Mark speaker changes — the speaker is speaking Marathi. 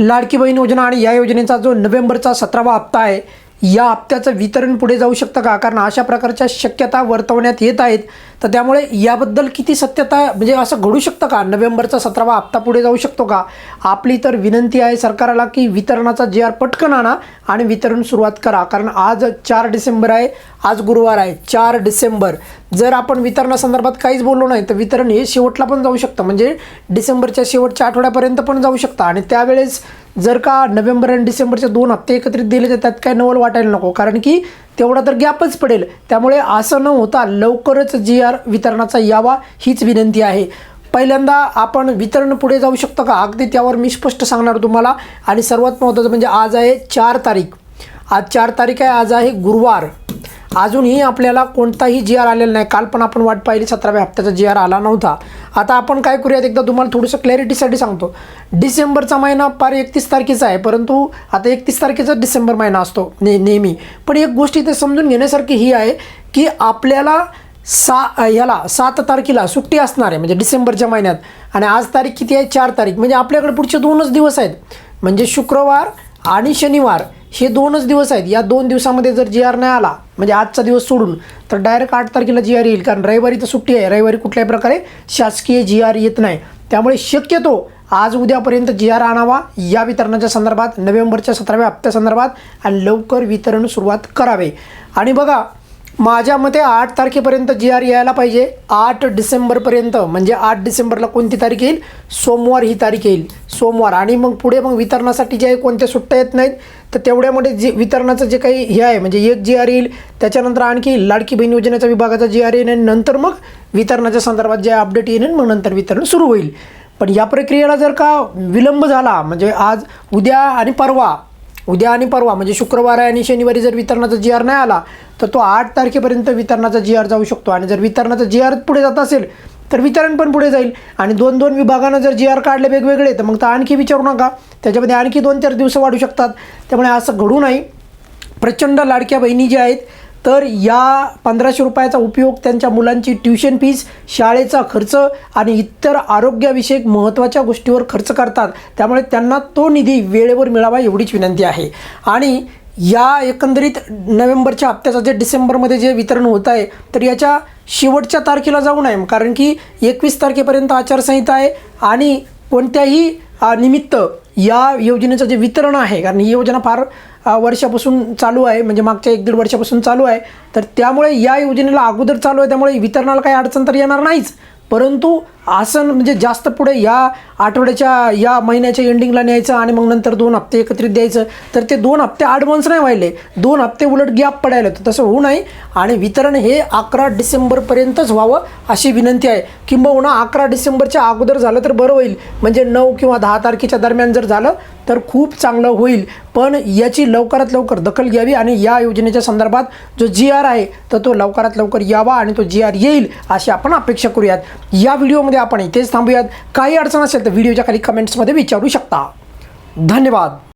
Speaker 1: लाडकी बहीण योजना आणि या योजनेचा जो नोव्हेंबरचा सतरावा हप्ता आहे या हप्त्याचं वितरण पुढे जाऊ शकतं का? कारण अशा प्रकारच्या शक्यता वर्तवण्यात येत आहेत. तर त्यामुळे याबद्दल किती सत्यता म्हणजे असं घडू शकतं का? नोव्हेंबरचा सतरावा हप्ता पुढे जाऊ शकतो का? आपली तर विनंती आहे सरकारला की वितरणाचा जे आर पटकन आणा आणि वितरण सुरुवात करा. कारण आज चार डिसेंबर आहे आज गुरुवार आहे चार डिसेंबर. जर आपण वितरणासंदर्भात काहीच बोललो नाही तर वितरण हे शेवटला पण जाऊ शकतं. म्हणजे डिसेंबरच्या शेवटच्या आठवड्यापर्यंत पण जाऊ शकतं. आणि त्यावेळेस जर का नोव्हेंबर आणि डिसेंबरचे दोन हप्ते एकत्रित दिले तर त्यात काय नवल वाटायला नको. कारण की तेवढा तर गॅपच पडेल. त्यामुळे असं न होता लवकरच जी आर वितरणाचा यावा हीच विनंती आहे. पहिल्यांदा आपण वितरण पुढे जाऊ शकतो का? अगदी त्यावर मी स्पष्ट सांगणार तुम्हाला. आणि सर्वात महत्त्वाचं म्हणजे आज आहे चार तारीख. आज चार तारीख आहे आज आहे गुरुवार. अजूनही आपल्याला कोणताही जी आर आलेला नाही. काल पण आपण वाट पाहिली सतराव्या हप्त्याचा जी आर आला नव्हता. आता आपण काय करूयात? एकदा तुम्हाला थोडंसं क्लॅरिटीसाठी सांगतो. डिसेंबरचा महिना पार एकतीस तारखेचा आहे परंतु आता एकतीस तारखेचा डिसेंबर महिना असतो ने नेहमी. पण एक गोष्ट इथे समजून घेण्यासारखी ही आहे की आपल्याला सा ह्याला सात तारखेला सुट्टी असणार आहे म्हणजे डिसेंबरच्या महिन्यात. आणि आज तारीख किती आहे? चार तारीख. म्हणजे आपल्याकडे पुढचे दोनच दिवस आहेत. म्हणजे शुक्रवार आणि शनिवार हे दोनच दिवस आहेत. या दोन दिवसामध्ये जर जी आर नाही आला म्हणजे आजचा दिवस सोडून तर डायरेक्ट आठ तारखेला जी आर येईल. कारण रविवारी तर सुट्टी आहे. रविवारी कुठल्याही प्रकारे शासकीय जी आर येत नाही. त्यामुळे शक्यतो आज उद्यापर्यंत जी आर आणावा. या वितरणाच्या संदर्भात नोव्हेंबरच्या सतराव्या हप्त्यासंदर्भात आणि लवकर वितरण सुरुवात करावे. आणि बघा माझ्या मते आठ तारखेपर्यंत जी आर यायला पाहिजे. आठ डिसेंबरपर्यंत म्हणजे आठ डिसेंबरला कोणती तारीख येईल? सोमवार ही तारीख येईल. सोमवार. आणि मग पुढे मग वितरणासाठी जे आहे कोणत्या सुट्ट्या येत नाहीत तर तेवढ्यामध्ये जे वितरणाचं जे काही हे आहे म्हणजे एक जी आर येईल. त्याच्यानंतर आणखी लाडकी बहीण योजनेचा विभागाचा जी आर येईल आणि नंतर मग वितरणाच्या संदर्भात जे अपडेट येईल मग नंतर वितरण सुरू होईल. पण या प्रक्रियेला जर का विलंब झाला म्हणजे आज उद्या आणि परवा उद्या आणि परवा म्हणजे शुक्रवार आहे आणि शनिवारी जर वितरणाचा जी आर नाही आला तर तो आठ तारखेपर्यंत वितरणाचा जी आर जाऊ शकतो. आणि जर वितरणाचा जी आर पुढे जात असेल तर वितरण पण पुढे जाईल. आणि दोन दोन विभागानं जर जी आर काढले वेगवेगळे तर मग तर आणखी विचारू नका. त्याच्यामध्ये आणखी दोन चार दिवस वाढू शकतात. त्यामुळे असं घडू नाही प्रचंड लाडक्या बहिणी ज्या आहेत तर या पंधराशे रुपयाचा उपयोग त्यांच्या मुलांची ट्युशन फीस शाळेचा खर्च आणि इतर आरोग्याविषयक महत्त्वाच्या गोष्टीवर खर्च करतात. त्यामुळे त्यांना तो निधी वेळेवर मिळावा एवढीच विनंती आहे. आणि या एकंदरीत नोव्हेंबरच्या हप्त्याचं जे डिसेंबरमध्ये जे वितरण होत आहे तर याच्या शेवटच्या तारखेला जाऊ नये कारण की एकवीस तारखेपर्यंत आचारसंहिता आहे आणि कोणत्याही निमित्त या योजनेचं जे वितरण आहे कारण ही योजना फार वर्षापासून चालू आहे म्हणजे मागच्या एक दीड वर्षापासून चालू आहे तर त्यामुळे या योजनेला अगोदर चालू आहे त्यामुळे वितरणाला काही अडचण तर येणार नाहीच. परंतु आसन म्हणजे जास्त पुढे या आठवड्याच्या या महिन्याच्या एंडिंगला न्यायचं आणि मग नंतर दोन हप्ते एकत्रित द्यायचं तर ते दोन हप्ते ॲडव्हान्स नाही व्हायले. दोन हप्ते उलट गॅप पडायला तर तसं होऊ नये आणि वितरण हे अकरा डिसेंबरपर्यंतच व्हावं अशी विनंती आहे. किंबहुना अकरा डिसेंबरच्या अगोदर झालं तर बरं होईल. म्हणजे नऊ किंवा दहा तारखेच्या दरम्यान जर झालं तर खूप चांगलं होईल. पण याची लवकरात लवकर दखल घ्यावी आणि या योजनेच्या संदर्भात जो जी आर आहे तर तो लवकरात लवकर यावा आणि तो जी आर येईल अशी आपण अपेक्षा करूयात. या व्हिडिओमध्ये आपण इथेच थांबूयात. काही अडचण असेल तर व्हिडिओच्या खाली कमेंट्समध्ये विचारू शकता. धन्यवाद.